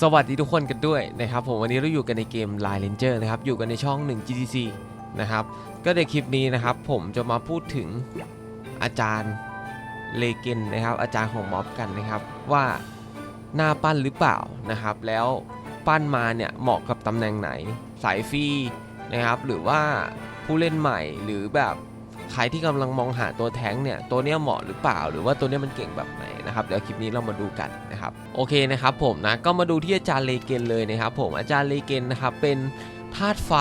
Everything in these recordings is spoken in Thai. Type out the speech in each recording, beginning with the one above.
สวัสดีทุกคนกันด้วยนะครับผมวันนี้เราอยู่กันในเกม Line Ranger นะครับอยู่กันในช่อง 1 GTC นะครับก็ในคลิปนี้นะครับผมจะมาพูดถึงอาจารย์เลเกนนะครับอาจารย์ของม็อบกันนะครับว่าหน้าปั้นหรือเปล่านะครับแล้วปั้นมาเนี่ยเหมาะกับตำแหน่งไหนสายฟรีนะครับหรือว่าผู้เล่นใหม่หรือแบบ ใครที่กำลังมองหาตัวแท้งเนี่ยตัวเนี้ยเหมาะหรือเปล่า หรือว่าตัวเนี้ยมันเก่งแบบไหนนะครับเดี๋ยวคลิปนี้เรามาดูกันนะครับโอเคนะครับผมนะก็มาดูที่อาจารย์เลเกนเลยนะครับผมอาจารย์เลเกนนะครับเป็นธาตุไฟ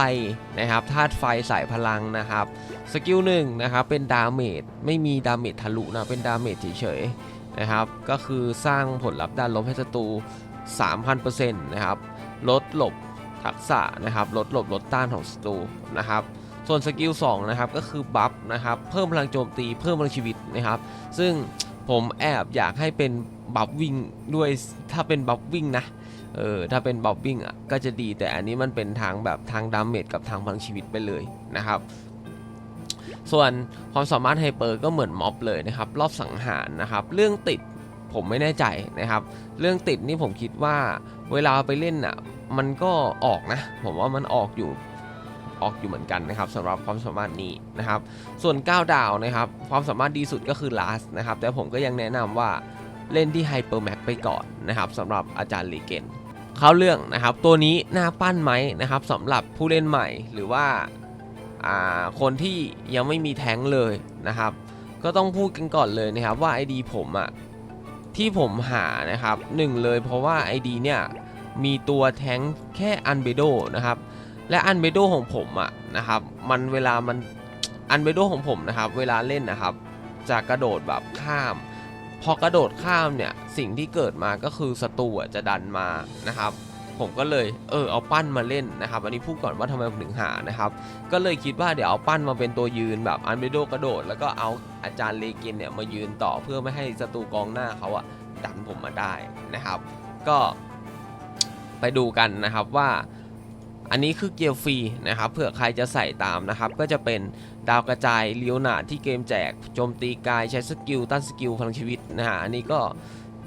นะครับธาตุไฟสายพลังนะครับสกิลหนึ่งนะครับเป็นดาเมจไม่มีดาเมจทะลุนะเป็นดาเมจเฉยๆนะครับก็คือสร้างผลลัพธ์ด้านลบให้ศัตรู 3,000%นะครับลดหลบทักษะนะครับลดหลบลดต้านของศัตรูนะครับ ส่วนสกิล2นะครับก็คือบัฟนะครับเพิ่มพลังโจมตีเพิ่มพลังชีวิตนะครับ ซึ่งผมแอบอยากให้เป็นบัฟวิ่งด้วยถ้าเป็นบัฟวิ่งนะเออถ้าเป็นบัฟวิ่งอะก็จะดีแต่อันนี้มันเป็นทางแบบทางดาเมจกับทางพลังชีวิตไปเลยนะครับส่วนความสามารถไฮเปอร์ก็เหมือนม็อบเลยนะครับรอบสังหารนะครับ เรื่องติดผมไม่แน่ใจนะครับ เรื่องติดนี่ผมคิดว่าเวลาไปเล่นอะมันก็ออกนะ ผมว่ามันออกอยู่ ออกอยู่เหมือนกันนะครับสำหรับความสามารถนี้นะครับส่วน 9 ดาวนะครับความสามารถดีสุดก็คือ last นะครับแต่ผมก็ยังแนะนำว่าเล่นที่ hyper max ไปก่อนนะครับสำหรับอาจารย์ลีเกนเข้าเรื่องนะครับตัวนี้น่าปั้นไหมนะครับสำหรับผู้เล่นใหม่หรือว่าอ่าคนที่ยังไม่มีแท้งเลยนะครับ ก็ต้องพูดกันก่อนเลยนะครับว่า ID ผมอะที่ผมหานะครับหนึ่งเลยเพราะว่า ID เนี่ยมีตัวแท้งแค่อันเบโดนะครับ และอันเบโดของผมอะนะครับมันเวลามันอันเบโดของผมนะครับเวลาเล่นนะครับจะกระโดดแบบข้าม พอกระโดดข้ามเนี่ยสิ่งที่เกิดมาก็คือศัตรูจะดันมานะครับ ผมก็เลยเออเอาปั้นมาเล่นนะครับ อันนี้พูดก่อนว่าทำไมผมถึงหานะครับก็เลยคิดว่าเดี๋ยวเอาปั้นมาเป็นตัวยืนแบบอันเบโดกระโดด แล้วก็เอาอาจารย์เลกินเนี่ยมายืนต่อเพื่อไม่ให้ศัตรูกองหน้าเขาอะดันผมมาได้นะครับ ก็ไปดูกันนะครับว่า อันนี้คือเกียร์ฟรีนะครับเผื่อใครจะใส่ตามนะครับ ก็จะเป็นดาวกระจายเลี้ยวหนาที่เกมแจกโจมตีกายใช้สกิลต้านสกิลพลังชีวิตนะฮะอันนี้ก็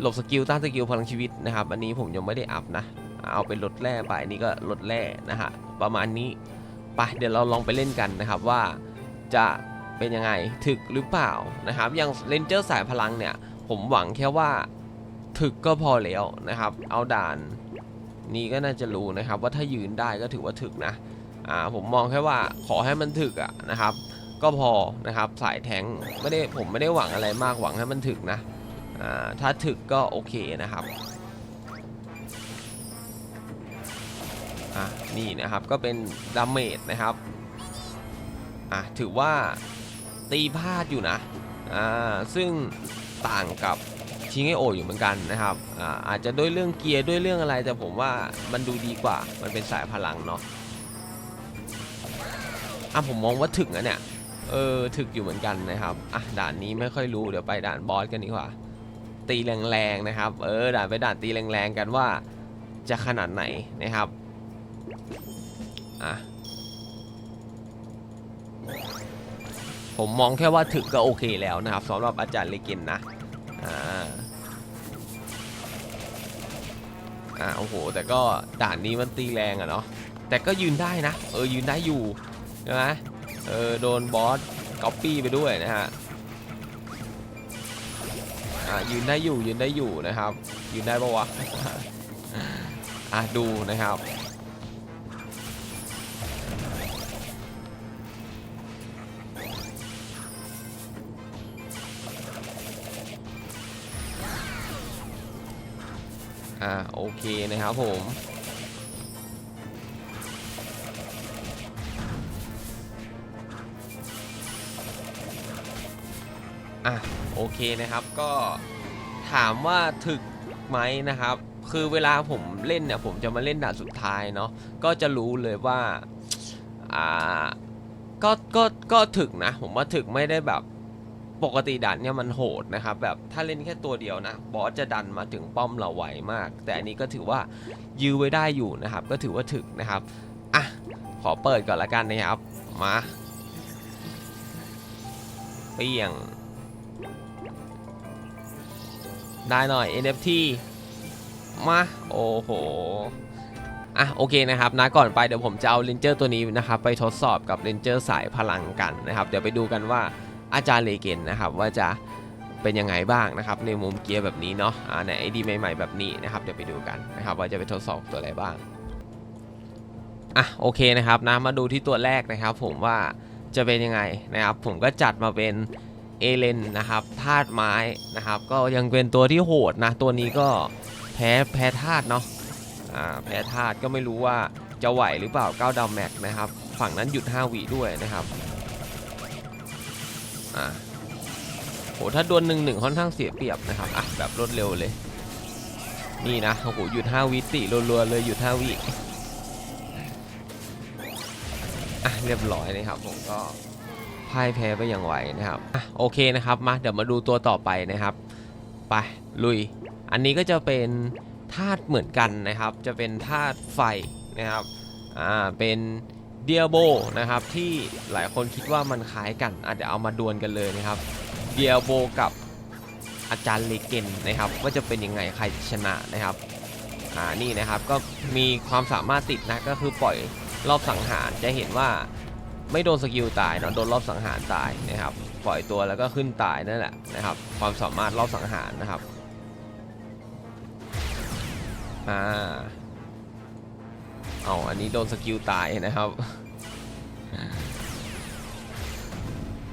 หลบสกิลต้านสกิลพลังชีวิตนะครับ อันนี้ผมยังไม่ได้อัพนะ เอาเป็นลดแร่ไปอันนี้ก็ลดแร่นะฮะประมาณนี้ไปเดี๋ยวเราลองไปเล่นกันนะครับว่าจะเป็นยังไงถึกหรือเปล่านะครับอย่างเลนเจอร์สายพลังเนี่ย ผมหวังแค่ว่าถึกก็พอแล้วนะครับ เอาด่าน นี้ก็น่าจะรู้นะครับ ว่าถ้ายืนได้ก็ถือว่าถึกนะอ่าผมมองแค่ว่าขอให้มันถึกอะนะครับ ก็พอนะครับสายแทงไม่ได้ผมไม่ได้หวังอะไรมากหวังให้มันถึกนะอ่าถ้าถึกก็โอเคนะครับอะนี่นะครับก็เป็นดาเมจนะครับอะถือว่าตีพลาดอยู่นะอ่าซึ่งต่างกับ ชิงไอโออยู่เหมือนกันนะครับอาอาจจะด้วยเรื่องเกียร์ด้วยเรื่องอะไร แต่ผมว่ามันดูดีกว่า มันเป็นสายพลังเนาะอะผมมองว่าถึงอะเนี่ย เออถึกอยู่เหมือนกันนะครับ อะด่านนี้ไม่ค่อยรู้เดี๋ยวไปด่านบอสกันดีกว่า ตีแรงๆนะครับ เออด่านไปด่านตีแรงๆกันว่าจะขนาดไหนนะครับ อะผมมองแค่ว่าถึกก็โอเคแล้วนะครับสำหรับอาจารย์เลกินนะ อ่าอ่าโอ้โห แต่ก็ด่านนี้มันตีแรงอะเนาะแต่ก็ยืนได้นะ เออยืนได้อยู่ใช่ไหมเออโดนบอสก๊อปปี้ไปด้วยนะฮะอ่ายืนได้อยู่ยืนได้อยู่นะครับ ยืนได้ปะวะอะดูนะครับ อ่าโอเคนะครับผมอะโอเคนะครับก็ถามว่าถึกไหมนะครับ คือเวลาผมเล่นเนี่ยผมจะมาเล่นด่านสุดท้ายเนาะก็จะรู้เลยว่าอ่าก็ก็ก็ถึกนะ ผมว่าถึกไม่ได้แบบ ปกติด่านเนี่ยมันโหดนะครับแบบถ้าเล่นแค่ตัวเดียวนะบอสจะดันมาถึงป้อมเราไวมาก แต่อันนี้ก็ถือว่ายื้อไว้ได้อยู่นะครับ ก็ถือว่าถึกนะครับอะขอเปิดก่อนละกันนะครับมาเปียงได้หน่อย NFT มาโอ้โหอะโอเคนะครับนะก่อนไปเดี๋ยวผมจะเอาเลนเจอร์ตัวนี้นะครับไปทดสอบกับเลนเจอร์สายพลังกันนะครับ เดี๋ยวไปดูกันว่า อาจารย์เลเกนนะครับว่าจะเป็นยังไงบ้างนะครับในมุมเกียร์แบบนี้เนาะอ่าในไอดีใหม่ๆแบบนี้นะครับเดี๋ยวไปดูกันนะครับว่าจะไปทดสอบตัวอะไรบ้างอะโอเคนะครับนะมาดูที่ตัวแรกนะครับ ผมว่าจะเป็นยังไงนะครับ ผมก็จัดมาเป็นเอเลนนะครับธาตุไม้นะครับ ก็ยังเป็นตัวที่โหดนะ ตัวนี้ก็แพ้แพ้ธาตุเนาะอ่าแพ้ธาตุก็ไม่รู้ว่าจะไหวหรือเปล่าก้าวดาวแม็กนะครับ ฝั่งนั้นหยุด 5วิด้วยนะครับ อ่าโหถ้าโดนหนึ่งหนึ่งค่อนข้างเสียเปรียบนะครับอะแบบรวดเร็วเลย นี่นะโอ้โหหยุด5วิติรัวๆเลยหยุด5วิอะเรียบร้อยนะครับผมก็พ่ายแพ้ไปอย่างไวนะครับอะโอเคนะครับมาเดี๋ยวมาดูตัวต่อไปนะครับไปลุย อันนี้ก็จะเป็นธาตุเหมือนกันนะครับ จะเป็นธาตุไฟนะครับอ่าเป็น เดียโบนะครับที่หลายคนคิดว่ามันคล้ายกัน อาจจะเดี๋ยวเอามาดวลกันเลยนะครับเดียโบกับอาจารย์เลเกนนะครับว่าจะเป็นยังไงใครชนะนะครับอ่านี่นะครับก็มีความสามารถติดนะก็คือปล่อยรอบสังหารจะเห็นว่าไม่โดนสกิลตายเนาะโดนรอบสังหารตายนะครับปล่อยตัวแล้วก็ขึ้นตายนั่นแหละนะครับความสามารถรอบสังหารนะครับอ่า เอาอันนี้โดนสกิลตายนะครับ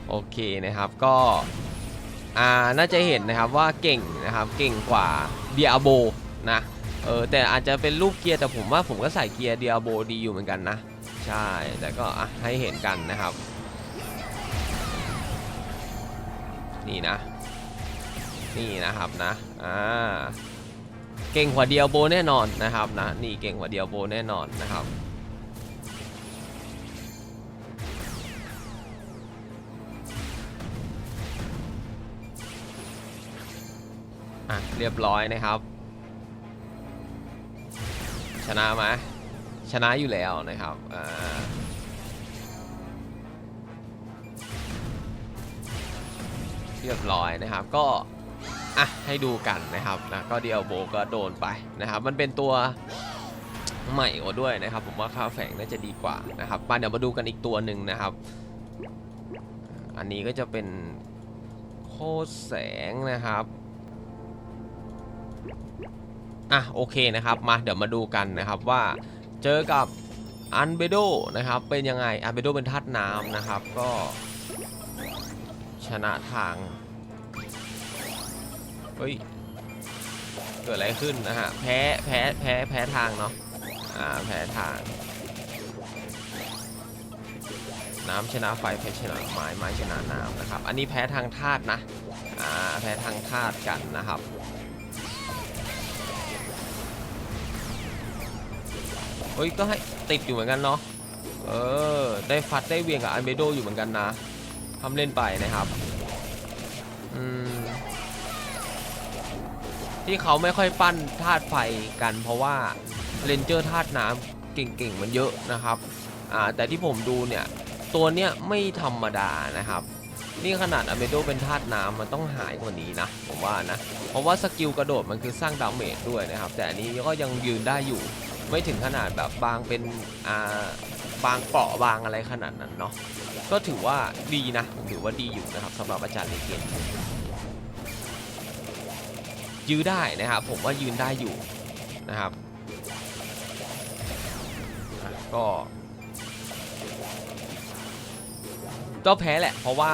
โอเคนะครับก็อ่าน่าจะเห็นนะครับว่าเก่งนะครับเก่งกว่าเดียโบนะเออแต่อาจจะเป็นรูปเกียร์แต่ผมว่าผมก็ใส่เกียร์เดียโบดีอยู่เหมือนกันนะ ใช่แต่ก็อะให้เห็นกันนะครับ นี่นะ นี่นะครับนะอ่า เก่งกว่าเดียวโบแน่นอนนะครับนะนี่เก่งกว่าเดียวโบแน่นอนนะครับอะเรียบร้อยนะครับ ชนะไหมชนะอยู่แล้วนะครับอ่าเรียบร้อยนะครับก็ อะให้ดูกันนะครับนะก็เดียวโบก็โดนไปนะครับมันเป็นตัวใหม่กว่าด้วยนะครับ ผมว่าค่าวแฝงน่าจะดีกว่านะครับมาเดี๋ยวมาดูกันอีกตัวหนึ่งนะครับ อันนี้ก็จะเป็นโคตรแสงนะครับอะโอเคนะครับมาเดี๋ยวมาดูกันนะครับว่าเจอกับอันเบโดนะครับเป็นยังไงอันเบโดเป็นธาตุน้ำนะครับก็ชนะทาง เฮ้ย เกิดอะไรขึ้นนะฮะ แพ้ แพ้ แพ้ แพ้ทางเนาะ อ่า แพ้ทาง น้ำชนะไฟแพ้ชนะไม้ ไม้ชนะน้ำนะครับ อันนี้แพ้ทางธาตุนะ อ่า แพ้ทางธาตุกันนะครับเฮ้ย ก็ให้ติดอยู่เหมือนกันเนาะ เออ ได้ฟัดได้เวียงกับอันเบโดอยู่เหมือนกันนะทำเล่นไปนะครับ ที่เขาไม่ค่อยปั้นธาตุไฟกัน เพราะว่าเรนเจอร์ธาตุน้ำเก่งๆมันเยอะนะครับอ่าแต่ที่ผมดูเนี่ยตัวเนี้ยไม่ธรรมดานะครับ นี่ขนาดอเมโดเป็นธาตุน้ำมันต้องหายกว่านี้นะผมว่านะ เพราะว่าสกิลกระโดดมันคือสร้างดาเมจด้วยนะครับ แต่อันนี้ก็ยังยืนได้อยู่ไม่ถึงขนาดแบบบางเป็นอ่าบางเปราะบางอะไรขนาดนั้นเนาะก็ถือว่าดีนะถือว่าดีอยู่นะครับสำหรับอาจารย์เลเกน ยื้อได้นะครับ ผมว่ายืนได้อยู่นะครับก็ก็แพ้แหละ เพราะว่า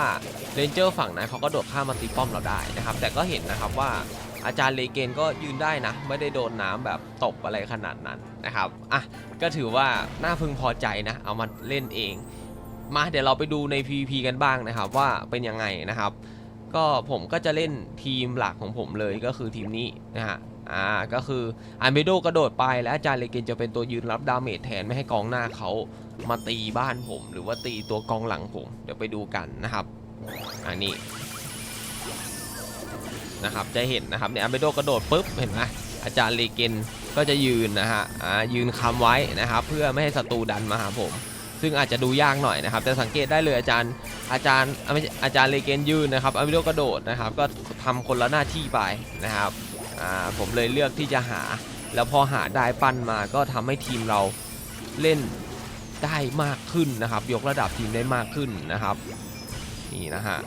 เรนเจอร์ฝั่งนั้นเขาก็โดดข้ามมาตีป้อมเราได้นะครับ แต่ก็เห็นนะครับว่าอาจารย์เลเกนก็ยืนได้นะ ไม่ได้โดนน้ำแบบตบอะไรขนาดนั้นนะครับอะก็ถือว่าน่าพึงพอใจนะ เอามาเล่นเอง มาเดี๋ยวเราไปดูใน PVP กันบ้างนะครับ ว่าเป็นยังไงนะครับ ก็ผมก็จะเล่นทีมหลักของผมเลยก็คือทีมนี้นะฮะอ่าก็คืออันเบโดกระโดดไปและอาจารย์เลเกนจะเป็นตัวยืนรับดาเมจแทนไม่ให้กองหน้าเขามาตีบ้านผม หรือว่าตีตัวกองหลังผม เดี๋ยวไปดูกันนะครับอันนี้นะครับจะเห็นนะครับเนี่ยอัมเบโดกระโดดปุ๊บเห็นไหมอาจารย์เลเกนก็จะยืนนะฮะอ่ายืนค้ำไว้นะครับเพื่อไม่ให้ศัตรูดันมาหาผม ซึ่งอาจจะดูยากหน่อยนะครับ แต่สังเกตได้เลยอาจารย์อาจารย์อาจารย์เลเกนยืนนะครับอัมเบโดกระโดดนะครับ ก็ทำคนละหน้าที่ไปนะครับผมเลยเลือกที่จะหา แล้วพอหาได้ปั้นมาก็ทำให้ทีมเราเล่นได้มากขึ้นนะครับ ยกระดับทีมได้มากขึ้นนะครับนี่นะฮะ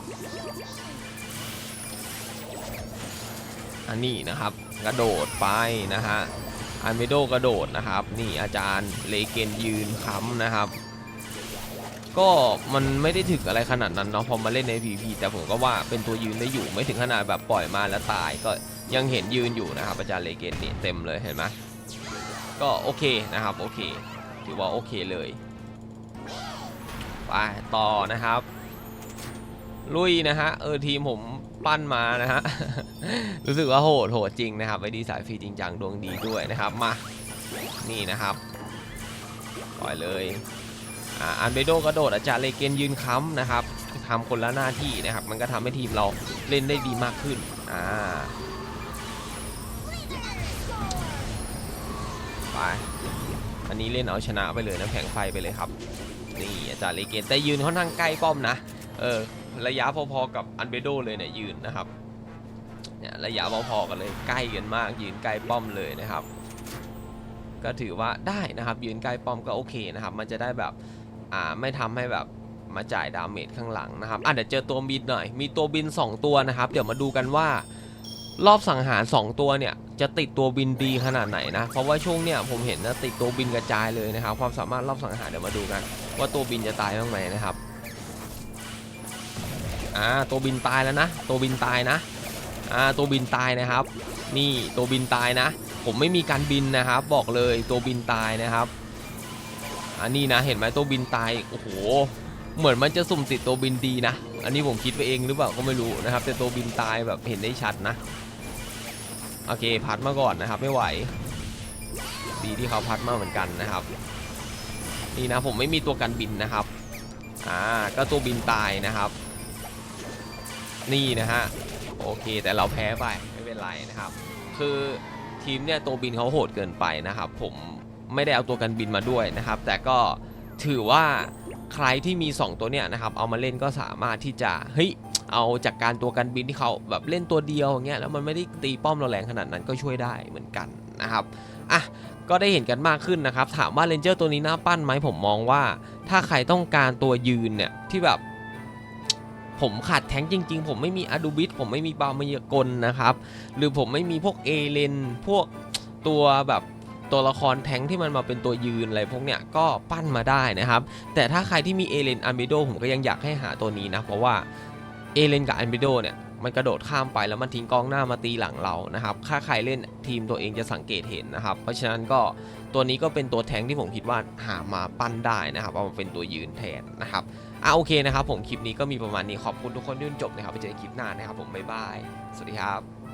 อันนี้นะครับกระโดดไปนะฮะอันเมโดกระโดดนะครับ นี่อาจารย์เลเกนยืนค้ำนะครับ ก็มันไม่ได้ถึงอะไรขนาดนั้นเนาะพอมาเล่นใน PVP แต่ผมก็ว่าเป็นตัวยืนได้อยู่ไม่ถึงขนาดแบบปล่อยมาแล้วตายก็ยังเห็นยืนอยู่นะครับอาจารย์เลเกนนี่เต็มเลยเห็นไหมก็โอเคนะครับโอเคถือว่าโอเคเลยไปต่อนะครับ ลุยนะฮะเออทีมผมปั้นมานะฮะรู้สึกว่าโหดโหดจริงนะครับไอดีสายฟรีจริงจังดวงดีด้วยนะครับมานี่นะครับปล่อยเลย อันเบโดกระโดดอาจารย์เลเกนยืนค้ำนะครับทำคนละหน้าที่นะครับ มันก็ทำให้ทีมเราเล่นได้ดีมากขึ้นอ่าไปอันนี้เล่นเอาชนะไปเลยน้ำแข็งไฟไปเลยครับ นี่อาจารย์เลเกนแต่ยืนค่อนข้างใกล้ป้อมนะ เออ ระยะพอๆกับอันเบโดเลยเนี่ยยืนนะครับเนี่ยระยะพอๆกันเลยใกล้กันมาก ยืนใกล้ป้อมเลยนะครับ ก็ถือว่าได้นะครับ ยืนใกล้ป้อมก็โอเคนะครับ มันจะได้แบบ อ่าไม่ทำให้แบบมาจ่ายดาเมจข้างหลังนะครับอะเดี๋ยวเจอตัวบินหน่อย มีตัวบิน 2 ตัวนะครับ เดี๋ยวมาดูกันว่ารอบสังหาร 2 ตัวเนี่ยจะติดตัวบินดีขนาดไหนนะ เพราะว่าช่วงเนี่ยผมเห็นนะติดตัวบินกระจายเลยนะครับ ความสามารถรอบสังหารเดี๋ยวมาดูกัน ว่าตัวบินจะตายบ้างไหมนะครับอ่าตัวบินตายแล้วนะ ตัวบินตายนะอ่าตัวบินตายนะครับ นี่ตัวบินตายนะ ผมไม่มีการบินนะครับ บอกเลยตัวบินตายนะครับ อันนี้นะเห็นไหมตัวบินตายโอ้โหเหมือนมันจะสุ่มติดตัวบินดีนะ อันนี้ผมคิดไปเองหรือเปล่าก็ไม่รู้นะครับ แต่ตัวบินตายแบบเห็นได้ชัดนะ โอเคพัดมาก่อนนะครับ ไม่ไหว ดีที่เขาพัดมาเหมือนกันนะครับ นี่นะผมไม่มีตัวกันบินนะครับ อ่าก็ตัวบินตายนะครับ นี่นะฮะโอเค แต่เราแพ้ไปไม่เป็นไรนะครับ คือทีมเนี่ยตัวบินเขาโหดเกินไปนะครับ ผม ไม่ได้เอาตัวกันบินมาด้วยนะครับ แต่ก็ถือว่าใครที่มี 2 ตัวเนี่ยนะครับ เอามาเล่นก็สามารถที่จะเฮ้ยเอาจากการตัวกันบินที่เขาแบบเล่นตัวเดียวอย่างเงี้ยแล้วมันไม่ได้ตีป้อมเราแรงขนาดนั้นก็ช่วยได้เหมือนกันนะครับอะก็ได้เห็นกันมากขึ้นนะครับ ถามว่าเรนเจอร์ตัวนี้น่าปั้นไหมผมมองว่า ถ้าใครต้องการตัวยืนเนี่ยที่แบบ ผมขาดแท้งจริง ๆ ผมไม่มีอะดูบิทผมไม่มีบามายกลนะครับ หรือผมไม่มีพวกเอเลนพวกตัวแบบ ตัวละครแท้งที่มันมาเป็นตัวยืนอะไรพวกเนี้ยก็ปั้นมาได้นะครับ แต่ถ้าใครที่มีเอเลนอันเบโดผมก็ยังอยากให้หาตัวนี้นะ เพราะว่าเอเลนกับอันเบโดเนี่ยมันกระโดดข้ามไปแล้วมันทิ้งกองหน้ามาตีหลังเรานะครับถ้าใครเล่นทีมตัวเองจะสังเกตเห็นนะครับ เพราะฉะนั้นก็ตัวนี้ก็เป็นตัวแท้งที่ผมคิดว่าหามาปั้นได้นะครับเอามาเป็นตัวยืนแทนนะครับอะโอเคนะครับผมคลิปนี้ก็มีประมาณนี้ขอบคุณทุกคนที่ดูจนจบนะครับไปเจอกันคลิปหน้านะครับผมบ๊ายบายสวัสดีครับ